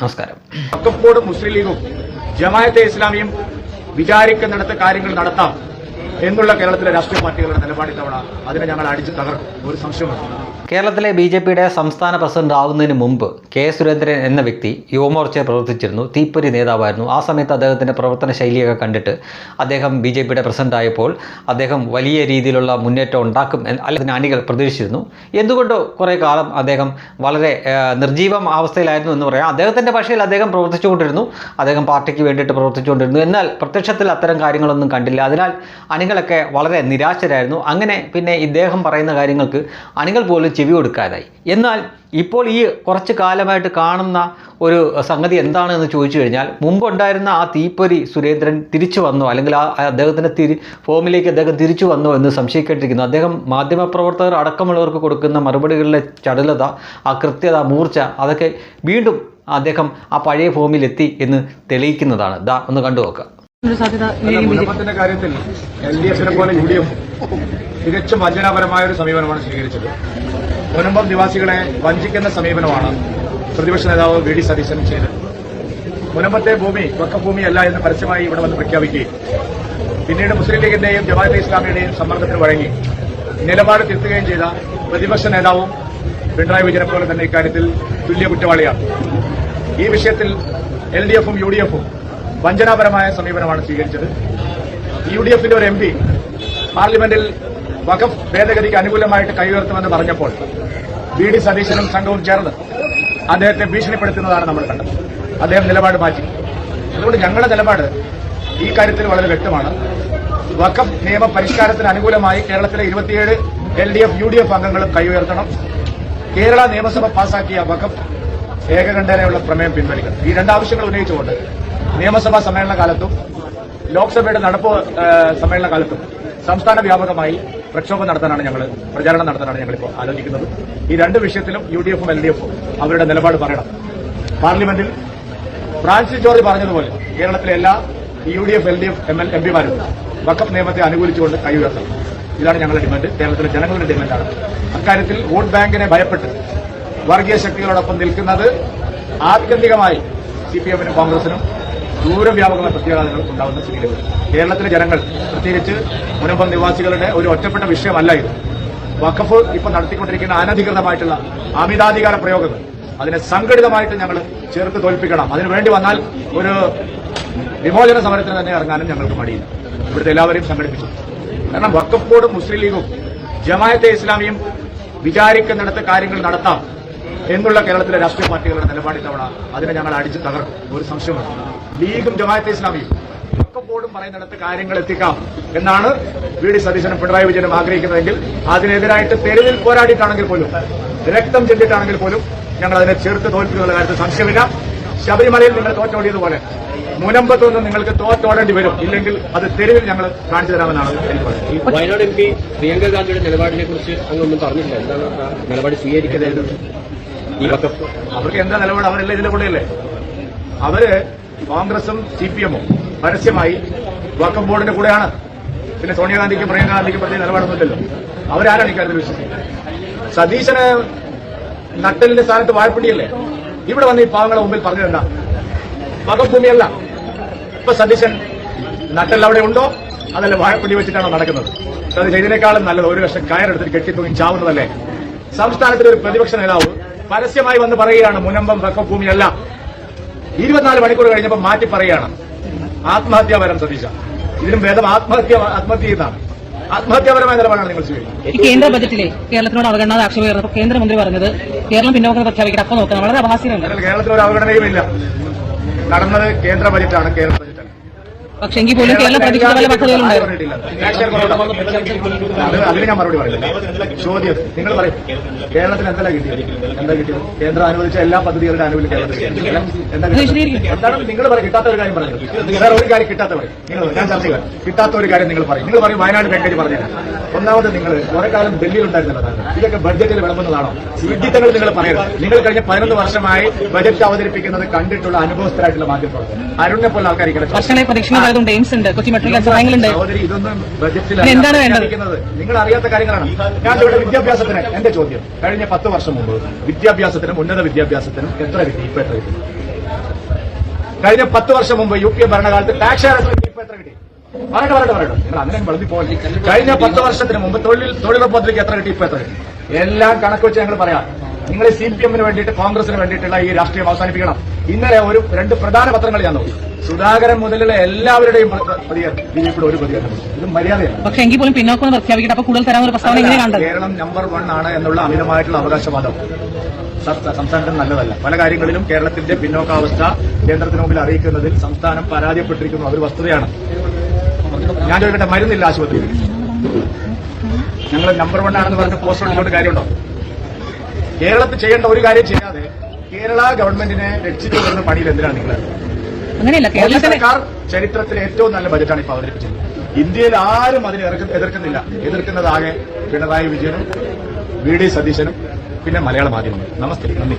നമസ്കാരം. വഖഫ് മുസ്ലിം ലീഗും ജമായത്തെ ഇസ്ലാമിയും വിചാരിക്കുന്നിടത്ത് കാര്യങ്ങൾ നടത്താം. എന്നുള്ള കേരളത്തിലെ രാഷ്ട്രീയ പാർട്ടികളുടെ നിലപാട് ഇത്തവണ അതിനെ ഞങ്ങൾ അടിച്ചു തകർക്കും. ഒരു സംശയമാണ് കേരളത്തിലെ ബി ജെ പിയുടെ സംസ്ഥാന പ്രസിഡന്റ് ആവുന്നതിന് മുമ്പ് കെ സുരേന്ദ്രൻ എന്ന വ്യക്തി യുവമോർച്ചയെ പ്രവർത്തിച്ചിരുന്നു. തീപ്പൊരി നേതാവായിരുന്നു. ആ സമയത്ത് അദ്ദേഹത്തിന്റെ പ്രവർത്തന ശൈലിയൊക്കെ കണ്ടിട്ട് അദ്ദേഹം ബി ജെ പിയുടെ പ്രസിഡന്റ് ആയപ്പോൾ അദ്ദേഹം വലിയ രീതിയിലുള്ള മുന്നേറ്റം ഉണ്ടാക്കും അല്ലെങ്കിൽ അണികൾ പ്രതീക്ഷിച്ചിരുന്നു. എന്തുകൊണ്ടോ കുറേ കാലം അദ്ദേഹം വളരെ നിർജീവം അവസ്ഥയിലായിരുന്നു എന്ന് പറയാം. അദ്ദേഹത്തിന്റെ ഭാഷയിൽ അദ്ദേഹം പ്രവർത്തിച്ചുകൊണ്ടിരുന്നു. അദ്ദേഹം പാർട്ടിക്ക് വേണ്ടിയിട്ട് പ്രവർത്തിച്ചുകൊണ്ടിരുന്നു. എന്നാൽ പ്രത്യക്ഷത്തിൽ അത്തരം കാര്യങ്ങളൊന്നും കണ്ടില്ല. അതിനാൽ അണികളൊക്കെ വളരെ നിരാശരായിരുന്നു. അങ്ങനെ പിന്നെ ഇദ്ദേഹം പറയുന്ന കാര്യങ്ങൾക്ക് അണികൾ പോലും ചെവി കൊടുക്കാതായി. എന്നാൽ ഇപ്പോൾ ഈ കുറച്ച് കാലമായിട്ട് കാണുന്ന ഒരു സംഗതി എന്താണെന്ന് ചോദിച്ചു കഴിഞ്ഞാൽ മുമ്പുണ്ടായിരുന്ന ആ തീപ്പൊരി സുരേന്ദ്രൻ തിരിച്ചു വന്നോ അല്ലെങ്കിൽ ആ അദ്ദേഹത്തിന്റെ തിരി ഫോമിലേക്ക് അദ്ദേഹം തിരിച്ചു വന്നോ എന്ന് സംശയിക്കേണ്ടിരിക്കുന്നു അദ്ദേഹം മാധ്യമപ്രവർത്തകർ അടക്കമുള്ളവർക്ക് കൊടുക്കുന്ന മറുപടികളിലെ ചടുലത ആ കൃത്യത മൂർച്ച അതൊക്കെ വീണ്ടും അദ്ദേഹം ആ പഴയ ഫോമിലെത്തി എന്ന് തെളിയിക്കുന്നതാണ്. ദാ ഒന്ന് കണ്ടു നോക്കുക സാധ്യത കാര്യത്തിൽ എൽ ഡി എഫിനെ പോലെ യു ഡി എഫ് തികച്ചും വഞ്ചനാപരമായ ഒരു സമീപനമാണ് സ്വീകരിച്ചത്. മുനമ്പം നിവാസികളെ വഞ്ചിക്കുന്ന സമീപനമാണ് പ്രതിപക്ഷ നേതാവ് വി ഡി സതീശൻ ചെയ്തത്. മുനമ്പത്തെ ഭൂമി വക്കഭൂമിയല്ല എന്ന് പരസ്യമായി ഇവിടെ വന്ന് പ്രഖ്യാപിക്കുകയും പിന്നീട് മുസ്ലിം ലീഗിന്റെയും ജമാഅത്തെ ഇസ്ലാമിയുടെയും സമ്മർദ്ദത്തിന് വഴങ്ങി നിലപാട് തിരുത്തുകയും ചെയ്ത പ്രതിപക്ഷ നേതാവും പിണറായി വിജയനെ പോലെ തന്നെ ഇക്കാര്യത്തിൽ തുല്യ കുറ്റവാളിയാണ്. ഈ വിഷയത്തിൽ എൽ ഡി എഫും യു ഡി എഫും വഞ്ചനാപരമായ സമീപനമാണ് സ്വീകരിച്ചത്. യു ഡി എഫിന്റെ ഒരു എം പി പാർലമെന്റിൽ വഖഫ് ഭേദഗതിക്ക് അനുകൂലമായിട്ട് കൈയുയർത്തുമെന്ന് പറഞ്ഞപ്പോൾ വി ഡി സതീശനും സംഘവും ചേർന്ന് അദ്ദേഹത്തെ ഭീഷണിപ്പെടുത്തുന്നതാണ് നമ്മൾ കണ്ടത്. അദ്ദേഹം നിലപാട് മാറ്റി. അതുകൊണ്ട് ഞങ്ങളുടെ നിലപാട് ഈ കാര്യത്തിൽ വളരെ വ്യക്തമാണ്. വഖഫ് നിയമ പരിഷ്കാരത്തിന് അനുകൂലമായി കേരളത്തിലെ ഇരുപത്തിയേഴ് L D F U D F അംഗങ്ങളും കൈയുയർത്തണം. കേരള നിയമസഭ പാസാക്കിയ വഖഫ് ഏകകണ്ഠേനയുള്ള പ്രമേയം പിൻവലിക്കണം. ഈ രണ്ടാവശ്യങ്ങൾ ഉന്നയിച്ചുകൊണ്ട് നിയമസഭാ സമ്മേളന കാലത്തും ലോക്സഭയുടെ നടപ്പ് സമ്മേളന കാലത്തും സംസ്ഥാന വ്യാപകമായി പ്രക്ഷോഭം നടത്താനാണ് ഞങ്ങൾ പ്രചാരണം നടത്താനാണ് ഞങ്ങളിപ്പോൾ ആലോചിക്കുന്നത്. ഈ രണ്ട് വിഷയത്തിലും യു ഡി എഫും എൽ ഡി എഫും അവരുടെ നിലപാട് പറയണം. പാർലമെന്റിൽ ഫ്രാൻസിസ് ജോർജ് പറഞ്ഞതുപോലെ കേരളത്തിലെ എല്ലാ U D F L D F M L M പിമാരും വക്കപ്പ് നിയമത്തെ അനുകൂലിച്ചുകൊണ്ട് കൈ ഉയർത്തണം. ഇതാണ് ഞങ്ങളുടെ ഡിമാൻഡ്. കേരളത്തിലെ ജനങ്ങളുടെ ഡിമാൻഡാണ്. അക്കാര്യത്തിൽ വോട്ട് ബാങ്കിനെ ഭയപ്പെട്ട് വർഗീയ ശക്തികളോടൊപ്പം നിൽക്കുന്നത് ആത്യന്തികമായി സി പി എമ്മിനും കോൺഗ്രസിനും ദൂരവ്യാപകമായ പ്രത്യാഘാതങ്ങൾ ഉണ്ടാവുന്ന സ്ഥിതിയിൽ കേരളത്തിലെ ജനങ്ങൾ പ്രത്യേകിച്ച് മുനമ്പം നിവാസികളുടെ ഒരു ഒറ്റപ്പെട്ട വിഷയമല്ല ഇത്. വഖഫ് ഇപ്പൊ നടത്തിക്കൊണ്ടിരിക്കുന്ന അനധികൃതമായിട്ടുള്ള അമിതാധികാര പ്രയോഗങ്ങൾ. അതിനെ സംഘടിതമായിട്ട് ഞങ്ങൾ ചേർത്ത് തോൽപ്പിക്കണം. അതിനു വേണ്ടി വന്നാൽ ഒരു വിമോചന സമരത്തിന് തന്നെ ഇറങ്ങാനും ഞങ്ങൾക്ക് മടിയില്ല. ഇവിടുത്തെ എല്ലാവരെയും സംഘടിപ്പിച്ചു. കാരണം വഖഫ് ബോർഡും മുസ്ലിം ലീഗും ജമായത്തെ ഇസ്ലാമിയും വിചാരിക്കുന്നിടത്ത് കാര്യങ്ങൾ നടത്താം. എന്നുള്ള കേരളത്തിലെ രാഷ്ട്രീയ പാർട്ടികളുടെ നിലപാട് ഇത്തവണ അതിനെ ഞങ്ങൾ അടിച്ചു തകർക്കും. ഒരു സംശയവുമില്ല. ലീഗും ജമാഅത്തെ ഇസ്ലാമിയും ഒക്കെ ബോർഡും പറയുന്നിടത്ത് കാര്യങ്ങൾ എത്തിക്കാം എന്നാണ് വി ഡി സതീശനും പിണറായി വിജയനും ആഗ്രഹിക്കുന്നതെങ്കിൽ അതിനെതിരായിട്ട് തെരുവിൽ പോരാടിയിട്ടാണെങ്കിൽ പോലും രക്തം ചെല്ലിട്ടാണെങ്കിൽ പോലും ഞങ്ങൾ അതിനെ ചേർത്ത് തോൽപ്പിക്കുന്ന കാര്യത്തിൽ സംശയമില്ല. ശബരിമലയിൽ നിങ്ങൾ തോറ്റോടിയതുപോലെ മുനമ്പത്തൊന്നും നിങ്ങൾക്ക് തോറ്റോടേണ്ടി വരും. ഇല്ലെങ്കിൽ അത് തെരുവിൽ ഞങ്ങൾ കാണിച്ചു തരാമെന്നാണ് വയനാട് എം പി പ്രിയങ്ക ഗാന്ധിയുടെ നിലപാടിനെ കുറിച്ച് അങ്ങൊന്നും പറഞ്ഞില്ല എന്താണ് നിലപാട് സ്വീകരിക്കുന്നത് അവർക്ക് എന്താ നിലപാട്? അവരല്ല ഇതിന്റെ കൂടെയല്ലേ അവർ കോൺഗ്രസും സി പി എമ്മും പരസ്യമായി വക്കം ബോർഡിന്റെ കൂടെയാണ്. പിന്നെ സോണിയാഗാന്ധിക്കും പ്രിയങ്ക ഗാന്ധിക്കും പ്രത്യേക നിലപാടൊന്നുമില്ലല്ലോ. അവരാരാണ് ഇക്കാര്യത്തിൽ വിശ്വസിക്കുന്നത്? സതീശന് നട്ടലിന്റെ സ്ഥാനത്ത് വാഴപ്പിടിയല്ലേ ഇവിടെ വന്ന് ഈ പാവങ്ങളെ മുമ്പിൽ പറഞ്ഞതെന്താ? വകഭൂമിയല്ല ഇപ്പൊ സതീശൻ നട്ടൽ അവിടെ ഉണ്ടോ? അതല്ല വാഴപ്പിടി വെച്ചിട്ടാണോ നടക്കുന്നത്? സതീശൻ ഇതിനേക്കാളും നല്ലത് ഒരു വർഷം കയറെടുത്തിട്ട് കെട്ടിത്തൂങ്ങി ചാവുന്നതല്ലേ? സംസ്ഥാനത്തിലെ ഒരു പ്രതിപക്ഷ നേതാവ് പരസ്യമായി വന്ന് പറയുകയാണ് മുനമ്പം വക്കം ഭൂമിയല്ല ഇരുപത്തിനാല് മണിക്കൂർ കഴിഞ്ഞപ്പോൾ മാറ്റി പറയുകയാണ്. ആത്മഹത്യാപരം സതീശ. ഇതിനും ഭേദം ആത്മഹത്യ ആത്മഹത്യ എന്നാണ്. ആത്മഹത്യാപരമായ നിലപാടാണ് നിങ്ങൾ ഈ കേന്ദ്ര ബജറ്റിലെ കേരളത്തിനോട് അവഗണന ആക്ഷേപം കേന്ദ്രമന്ത്രി പറഞ്ഞത് കേരളം പിന്നോക്കം പ്രഖ്യാപിക്കട്ടെ. അപ്പൊ നോക്കണം വളരെ അപഹാസ്യമാണ് കേരളത്തിൽ ഒരു അവഗണനയുമില്ല. നടന്നത് കേന്ദ്ര ബജറ്റാണ് കേരള ബജറ്റ്. പക്ഷെ എങ്കിൽ പോലും കേരളം പ്രതീക്ഷിച്ച പല പദ്ധതികളുണ്ടായിരുന്നു അത് അതിന് ഞാൻ മറുപടി പറയുന്നില്ല. ചോദ്യം നിങ്ങൾ പറയും. കേരളത്തിന് എന്തെല്ലാം കിട്ടിയത്? എന്താ കിട്ടിയത്? കേന്ദ്രം അനുവദിച്ച എല്ലാ പദ്ധതികളുടെ ആനുകൂല്യം കേരളത്തിൽ എന്താ അത് എന്താണ് നിങ്ങൾ പറയും കിട്ടാത്ത ഒരു കാര്യം വേറെ ഒരു കാര്യം കിട്ടാത്ത പറയും. നിങ്ങൾ ഞാൻ ചർച്ച ചെയ്യാം. കിട്ടാത്ത ഒരു കാര്യം നിങ്ങൾ പറയും. നിങ്ങൾ പറയും വയനാട് വെങ്കടി പറഞ്ഞു ഒന്നാമത് നിങ്ങൾ കുറെ കാലം ഡൽഹിയിൽ ഉണ്ടായിരുന്നതാണ് ഇതൊക്കെ ബഡ്ജറ്റിൽ വിളമ്പുന്നതാണോ? വിഡിത്തങ്ങൾ നിങ്ങൾ പറയരുത്. നിങ്ങൾ കഴിഞ്ഞ പതിനൊന്ന് വർഷമായി ബജറ്റ് അവതരിപ്പിക്കുന്നത് കണ്ടിട്ടുള്ള അനുഭവസ്ഥരായിട്ടുള്ള മാധ്യമപ്രവർത്തകർ. അരുണിനെ പോലെ ആൾക്കാർ വർഷങ്ങളെ പ്രതീക്ഷണമായതുകൊണ്ട് എയിംസ് ഉണ്ട് കൊച്ചി ബജറ്റിൽ ഇനി എന്താണ് വേണ്ടത്? നിങ്ങൾ അറിയാത്ത കാര്യങ്ങളാണ്. ഞാൻ ഇവിടെ വിദ്യാഭ്യാസത്തിന് എന്റെ ചോദ്യം. കഴിഞ്ഞ പത്ത് വർഷം മുമ്പ് വിദ്യാഭ്യാസത്തിനും ഉന്നത വിദ്യാഭ്യാസത്തിനും എത്ര കിട്ടി? ഇപ്പൊ എത്ര കിട്ടി? കഴിഞ്ഞ പത്ത് വർഷം മുമ്പ് യു പി എ ഭരണകാലത്ത് ടാക്സ് ഇപ്പൊ എത്ര കിട്ടി? പറയട്ടെ പറയട്ടെ പറയട്ടെ. നിങ്ങൾ അങ്ങനെ വളർത്തി പോലെ കഴിഞ്ഞ പത്ത് വർഷത്തിന് മുമ്പ് തൊഴിൽ തൊഴിലുറപ്പ് പദ്ധതിക്ക് എത്ര കിട്ടി? ഇപ്പൊ എത്ര കിട്ടി? എല്ലാം കണക്ക് വെച്ച് ഞങ്ങൾ പറയാം. നിങ്ങൾ സി പി എമ്മിന് വേണ്ടിയിട്ട് കോൺഗ്രസിന് വേണ്ടിയിട്ടുള്ള ഈ രാഷ്ട്രീയം അവസാനിപ്പിക്കണം. ഇന്നലെ ഒരു രണ്ട് പ്രധാന പത്രങ്ങൾ ഞാൻ നോക്കി. സുധാകരൻ മുതലുള്ള എല്ലാവരുടെയും പ്രതികരണം. ഒരു പ്രതികരണം. ഇത് മര്യാദയാണ്. പക്ഷേ എങ്കിൽ പോലും പിന്നോക്കം പ്രഖ്യാപിക്കട്ടെ. അപ്പൊ കൂടുതൽ തരാൻ ഒരു പ്രസ്താവന കേരളം നമ്പർ വൺ ആണ് എന്നുള്ള അമിതമായിട്ടുള്ള അവകാശവാദം. സംസ്ഥാനത്തിന് നല്ലതല്ല. പല കാര്യങ്ങളിലും കേരളത്തിന്റെ പിന്നോക്കാവസ്ഥ കേന്ദ്രത്തിന് മുമ്പിൽ അറിയിക്കുന്നതിൽ സംസ്ഥാനം പരാജയപ്പെട്ടിരിക്കുന്നു അതൊരു വസ്തുതയാണ്. ഞാൻ ചോദിക്കട്ടെ മരുന്നില്ല ആശുപത്രിയിൽ. ഞങ്ങൾ നമ്പർ വൺ ആണെന്ന് പറഞ്ഞ പോസ്റ്റ് ഇങ്ങോട്ട് കാര്യമുണ്ടോ? കേരളത്തിൽ ചെയ്യേണ്ട ഒരു കാര്യം ചെയ്യാതെ കേരള ഗവൺമെന്റിനെ രക്ഷിച്ചു വരുന്ന പണിയിൽ എന്തിനാണ് നിങ്ങൾ അങ്ങനെയല്ല മോദി സർക്കാർ ചരിത്രത്തിലെ ഏറ്റവും നല്ല ബജറ്റാണ് ഇപ്പോൾ അവതരിപ്പിച്ചത്. ഇന്ത്യയിൽ ആരും അതിനെ എതിർക്ക- എതിർക്കുന്നില്ല. എതിർക്കുന്നതാകെ പിണറായി വിജയനും വി ഡി സതീശനും പിന്നെ മലയാള മാധ്യമങ്ങൾ. നമസ്തേ നന്ദി.